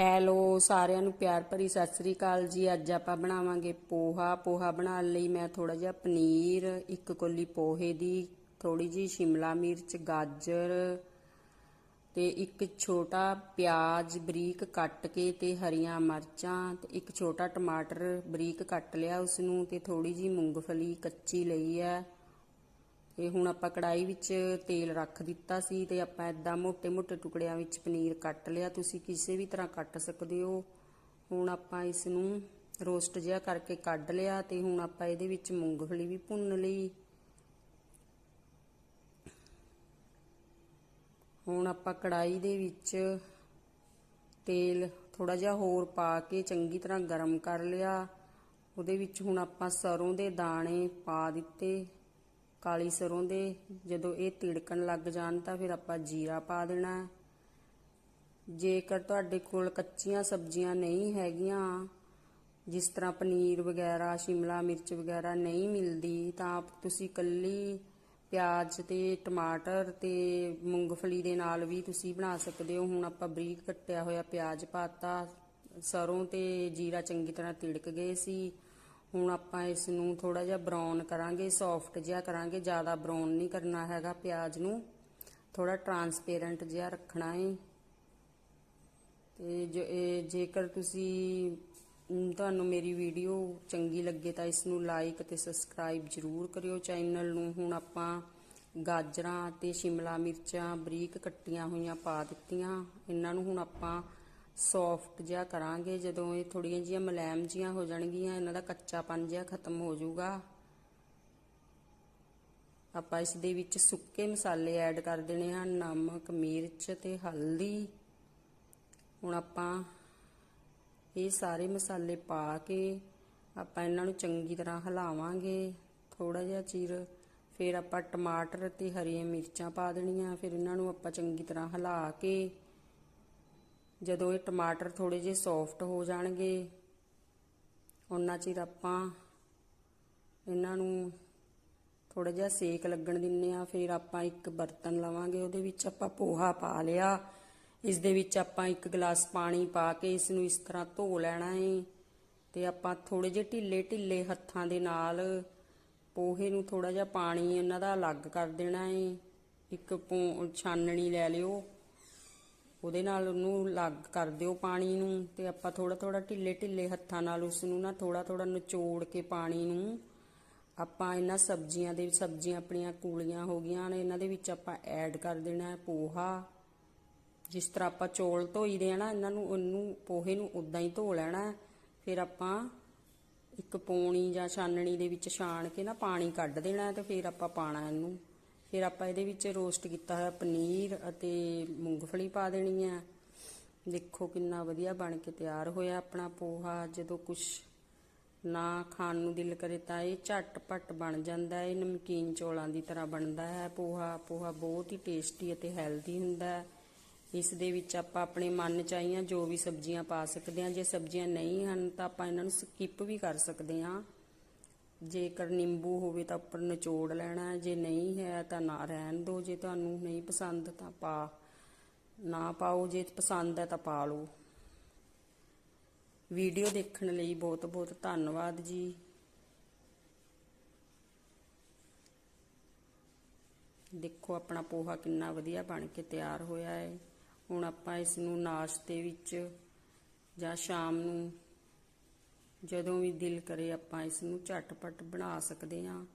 Hello, ਸਾਰਿਆਂ ਨੂੰ ਪਿਆਰ ਭਰੀ ਸਤਿ ਸ੍ਰੀ ਅਕਾਲ ਜੀ। ਅੱਜ ਆਪਾਂ ਬਣਾਵਾਂਗੇ ਪੋਹਾ। ਪੋਹਾ ਬਣਾਉਣ ਲਈ ਮੈਂ ਥੋੜਾ ਜਿਹਾ ਪਨੀਰ, ਇੱਕ ਕੋਲੀ ਪੋਹੇ ਦੀ ਥੋੜੀ ਜੀ ਸ਼ਿਮਲਾ ਮਿਰਚ, ਗਾਜਰ ਤੇ ਇੱਕ ਛੋਟਾ ਪਿਆਜ਼ ਬਰੀਕ ਕੱਟ ਕੇ ਤੇ ਹਰੀਆਂ ਮਿਰਚਾਂ ਤੇ ਇੱਕ ਛੋਟਾ ਟਮਾਟਰ ਬਰੀਕ ਕੱਟ ਲਿਆ ਉਸ ਨੂੰ ਤੇ ਥੋੜੀ ਜੀ ਮੂੰਗਫਲੀ ਕੱਚੀ ਲਈ ਹੈ। ਤੇ ਹੁਣ ਆਪਾਂ ਕੜਾਈ ਵਿੱਚ ਤੇਲ ਰੱਖ ਦਿੱਤਾ ਸੀ ਤੇ ਆਪਾਂ ਇਦਾਂ ਮੋਟੇ ਮੋਟੇ ਟੁਕੜਿਆਂ ਵਿੱਚ ਪਨੀਰ ਕੱਟ ਲਿਆ। ਤੁਸੀਂ ਕਿਸੇ ਵੀ ਤਰ੍ਹਾਂ ਕੱਟ ਸਕਦੇ ਹੋ। ਹੁਣ ਆਪਾਂ ਇਸ ਨੂੰ ਰੋਸਟ ਜਿਹਾ ਕਰਕੇ ਕੱਢ ਲਿਆ ਤੇ ਹੁਣ ਆਪਾਂ ਇਹਦੇ ਵਿੱਚ ਮੂੰਗਫਲੀ ਵੀ ਭੁੰਨ ਲਈ। ਹੁਣ ਆਪਾਂ ਕੜਾਈ ਦੇ ਵਿੱਚ ਤੇਲ ਥੋੜਾ ਜਿਹਾ ਹੋਰ ਪਾ ਕੇ ਚੰਗੀ ਤਰ੍ਹਾਂ ਗਰਮ ਕਰ ਲਿਆ। ਉਹਦੇ ਵਿੱਚ ਹੁਣ ਆਪਾਂ ਸਰੋਂ ਦੇ ਦਾਣੇ ਪਾ ਦਿੱਤੇ। ਕਾਲੀ ਸਰੋਂ ਦੇ ਜਦੋਂ ਇਹ ਤਿੜਕਣ ਲੱਗ ਜਾਣ ਤਾਂ ਫਿਰ ਆਪਾਂ ਜੀਰਾ ਪਾ ਦੇਣਾ ਹੈ। ਜੇਕਰ ਤੁਹਾਡੇ ਕੋਲ ਕੱਚੀਆਂ ਸਬਜ਼ੀਆਂ ਨਹੀਂ ਹੈਗੀਆਂ, ਜਿਸ ਤਰ੍ਹਾਂ ਪਨੀਰ ਵਗੈਰਾ, ਸ਼ਿਮਲਾ ਮਿਰਚ ਵਗੈਰਾ ਨਹੀਂ ਮਿਲਦੀ, ਤਾਂ ਤੁਸੀਂ ਕੱਲੀ ਪਿਆਜ਼ ਤੇ ਟਮਾਟਰ ਤੇ ਮੂੰਗਫਲੀ ਦੇ ਨਾਲ ਵੀ ਤੁਸੀਂ ਬਣਾ ਸਕਦੇ ਹੋ ਹੁਣ ਆਪਾਂ ਬਰੀਕ ਕੱਟਿਆ ਹੋਇਆ ਪਿਆਜ਼ ਪਾਤਾ, ਸਰੋਂ ਤੇ ਜੀਰਾ ਚੰਗੀ ਤਰ੍ਹਾਂ ਤਿੜਕ ਗਏ ਸੀ ਹੁਣ ਆਪਾਂ ਇਸ ਨੂੰ ਥੋੜਾ ਜਿਹਾ ਬਰਾਊਨ ਕਰਾਂਗੇ ਸੌਫਟ ਜਿਹਾ ਕਰਾਂਗੇ, ਜ਼ਿਆਦਾ ਬਰਾਊਨ ਨਹੀਂ ਕਰਨਾ ਹੈਗਾ ਪਿਆਜ਼ ਨੂੰ। ਥੋੜਾ ਟਰਾਂਸਪੇਰੈਂਟ ਜਿਹਾ ਰੱਖਣਾ ਹੈ ਤੇ ਜੇਕਰ ਤੁਸੀਂ ਤੁਹਾਨੂੰ ਮੇਰੀ ਵੀਡੀਓ ਚੰਗੀ ਲੱਗੇ ਤਾਂ ਇਸ ਨੂੰ ਲਾਈਕ ਤੇ ਸਬਸਕ੍ਰਾਈਬ ਜ਼ਰੂਰ ਕਰਿਓ ਚੈਨਲ ਨੂੰ। ਹੁਣ ਆਪਾਂ ਗਾਜਰਾਂ ਤੇ ਸ਼ਿਮਲਾ ਮਿਰਚਾਂ ਬਰੀਕ ਕੱਟੀਆਂ ਹੋਈਆਂ ਪਾ ਦਿੱਤੀਆਂ। ਇਹਨਾਂ ਨੂੰ ਹੁਣ ਆਪਾਂ ਸੌਫਟ ਜਿਹਾ ਕਰਾਂਗੇ, ਜਦੋਂ ਇਹ ਥੋੜੀਆਂ ਜੀਆਂ ਮਲੈਮ ਜੀਆਂ ਹੋ ਜਾਣਗੀਆਂ, ਇਹਨਾਂ ਦਾ ਕੱਚਾਪਨ ਜਿਹਾ ਖਤਮ ਹੋ ਜਾਊਗਾ। ਆਪਾਂ ਇਸ ਦੇ ਵਿੱਚ ਸੁੱਕੇ ਮਸਾਲੇ ਐਡ ਕਰ ਦੇਣੇ ਹਨ ਨਮਕ, ਮਿਰਚ ਤੇ ਹਲਦੀ। ਹੁਣ ਆਪਾਂ ਇਹ ਸਾਰੇ ਮਸਾਲੇ ਪਾ ਕੇ ਆਪਾਂ ਇਹਨਾਂ ਨੂੰ ਚੰਗੀ ਤਰ੍ਹਾਂ ਹਿਲਾਵਾਂਗੇ। ਥੋੜਾ ਜਿਹਾ ਚਿਰ, ਫਿਰ ਆਪਾਂ ਟਮਾਟਰ ਤੇ ਹਰੀਆਂ ਮਿਰਚਾਂ ਪਾ ਦੇਣੀਆਂ, ਫਿਰ ਇਹਨਾਂ ਨੂੰ ਆਪਾਂ ਚੰਗੀ ਤਰ੍ਹਾਂ ਹਿਲਾ ਕੇ ਜਦੋਂ ਇਹ ਟਮਾਟਰ ਥੋੜੇ ਜਿਹੇ ਸੌਫਟ ਹੋ ਜਾਣਗੇ ਉਹਨਾਂ ਚਿਰ ਆਪਾਂ ਇਹਨਾਂ ਨੂੰ ਥੋੜਾ ਜਿਹਾ ਸੇਕ ਲੱਗਣ ਦਿੰਨੇ ਆ ਫਿਰ ਆਪਾਂ ਇੱਕ ਬਰਤਨ ਲਵਾਂਗੇ, ਉਹਦੇ ਵਿੱਚ ਆਪਾਂ ਪੋਹਾ ਪਾ ਲਿਆ। ਇਸ ਦੇ ਵਿੱਚ ਆਪਾਂ ਇੱਕ ਗਲਾਸ ਪਾਣੀ ਪਾ ਕੇ ਇਸ ਨੂੰ ਇਸ ਤਰ੍ਹਾਂ ਧੋ ਲੈਣਾ ਏ ਤੇ ਆਪਾਂ ਥੋੜੇ ਜਿਹੇ ਢਿੱਲੇ ਢਿੱਲੇ ਹੱਥਾਂ ਦੇ ਨਾਲ ਪੋਹੇ ਨੂੰ ਥੋੜਾ ਜਿਹਾ ਪਾਣੀ ਇਹਨਾਂ ਦਾ ਅਲੱਗ ਕਰ ਦੇਣਾ ਏ। ਇੱਕ ਪੋ- ਛਾਨਣੀ ਲੈ ਲਿਓ। ਉਹਦੇ ਨਾਲ ਉਹਨੂੰ ਅਲੱਗ ਕਰ ਦਿਓ ਪਾਣੀ ਨੂੰ ਤੇ ਆਪਾਂ ਥੋੜਾ ਥੋੜਾ ਢਿੱਲੇ ਢਿੱਲੇ ਹੱਥਾਂ ਨਾਲ ਉਸ ਨੂੰ ਨਾ ਥੋੜਾ ਥੋੜਾ ਨਿਚੋੜ ਕੇ ਪਾਣੀ ਨੂੰ ਆਪਾਂ ਇਹਨਾਂ ਸਬਜ਼ੀਆਂ ਦੇ, ਸਬਜ਼ੀਆਂ ਆਪਣੀਆਂ ਕੂਲੀਆਂ ਹੋ ਗਈਆਂ ਨੇ, ਇਹਨਾਂ ਦੇ ਵਿੱਚ ਆਪਾਂ ਐਡ ਕਰ ਦੇਣਾ ਪੋਹਾ। ਜਿਸ ਤਰ੍ਹਾਂ ਆਪਾਂ ਚੌਲ ਧੋਈਦੇ ਆ ਨਾ, ਇਹਨਾਂ ਨੂੰ, ਉਹਨੂੰ, ਪੋਹੇ ਨੂੰ ਉਦਾਂ ਹੀ ਧੋ ਲੈਣਾ ਫਿਰ ਆਪਾਂ ਇੱਕ ਪੌਣੀ ਜਾਂ ਛਾਨਣੀ ਦੇ ਵਿੱਚ ਛਾਣ ਕੇ ਨਾ ਪਾਣੀ ਕੱਢ ਦੇਣਾ ਹੈ ਤੇ ਫਿਰ ਆਪਾਂ ਪਾਣਾ ਇਹਨੂੰ। ਫਿਰ ਆਪਾਂ ਇਹਦੇ ਵਿੱਚ ਰੋਸਟ ਕੀਤਾ ਹੋਇਆ ਪਨੀਰ ਅਤੇ ਮੂੰਗਫਲੀ ਪਾ ਦੇਣੀ ਹੈ ਦੇਖੋ ਕਿੰਨਾ ਵਧੀਆ ਬਣ ਕੇ ਤਿਆਰ ਹੋਇਆ ਆਪਣਾ ਪੋਹਾ। ਜਦੋਂ ਕੁਛ ਨਾ ਖਾਣ ਨੂੰ ਦਿਲ ਕਰੇ ਤਾਂ ਇਹ ਝਟਪਟ ਬਣ ਜਾਂਦਾ ਹੈ। ਇਹ ਨਮਕੀਨ ਚੌਲਾਂ ਦੀ ਤਰ੍ਹਾਂ ਬਣਦਾ ਹੈ ਪੋਹਾ। ਪੋਹਾ ਬਹੁਤ ਹੀ ਟੇਸਟੀ ਅਤੇ ਹੈਲਦੀ ਹੁੰਦਾ ਹੈ। ਇਸ ਦੇ ਵਿੱਚ ਆਪਾਂ ਆਪਣੇ ਮਨ ਚਾਹੀਆਂ ਜੋ ਵੀ ਸਬਜ਼ੀਆਂ ਪਾ ਸਕਦੇ ਹਾਂ। ਜੇ ਸਬਜ਼ੀਆਂ ਨਹੀਂ ਹਨ ਤਾਂ ਆਪਾਂ ਇਹਨਾਂ ਨੂੰ ਸਕਿਪ ਵੀ ਕਰ ਸਕਦੇ ਹਾਂ। ਜੇਕਰ ਨਿੰਬੂ ਹੋਵੇ ਤਾਂ ਉੱਪਰ ਨਿਚੋੜ ਲੈਣਾ ਜੇ ਨਹੀਂ ਹੈ ਤਾਂ ਨਾ ਰਹਿਣ ਦਿਓ, ਜੇ ਤੁਹਾਨੂੰ ਨਹੀਂ ਪਸੰਦ ਤਾਂ ਪਾ, ਨਾ ਪਾਓ, ਜੇ ਪਸੰਦ ਹੈ ਤਾਂ ਪਾ ਲਓ। ਵੀਡੀਓ ਦੇਖਣ ਲਈ ਬਹੁਤ ਬਹੁਤ ਧੰਨਵਾਦ ਜੀ। ਦੇਖੋ ਆਪਣਾ ਪੋਹਾ ਕਿੰਨਾ ਵਧੀਆ ਬਣ ਕੇ ਤਿਆਰ ਹੋਇਆ ਹੈ। ਹੁਣ ਆਪਾਂ ਇਸ ਨੂੰ ਨਾਸ਼ਤੇ ਵਿੱਚ ਜਾਂ ਸ਼ਾਮ ਨੂੰ ਜਦੋਂ ਵੀ ਦਿਲ ਕਰੇ ਆਪਾਂ ਇਸ ਨੂੰ ਝਟਪਟ ਬਣਾ ਸਕਦੇ ਹਾਂ।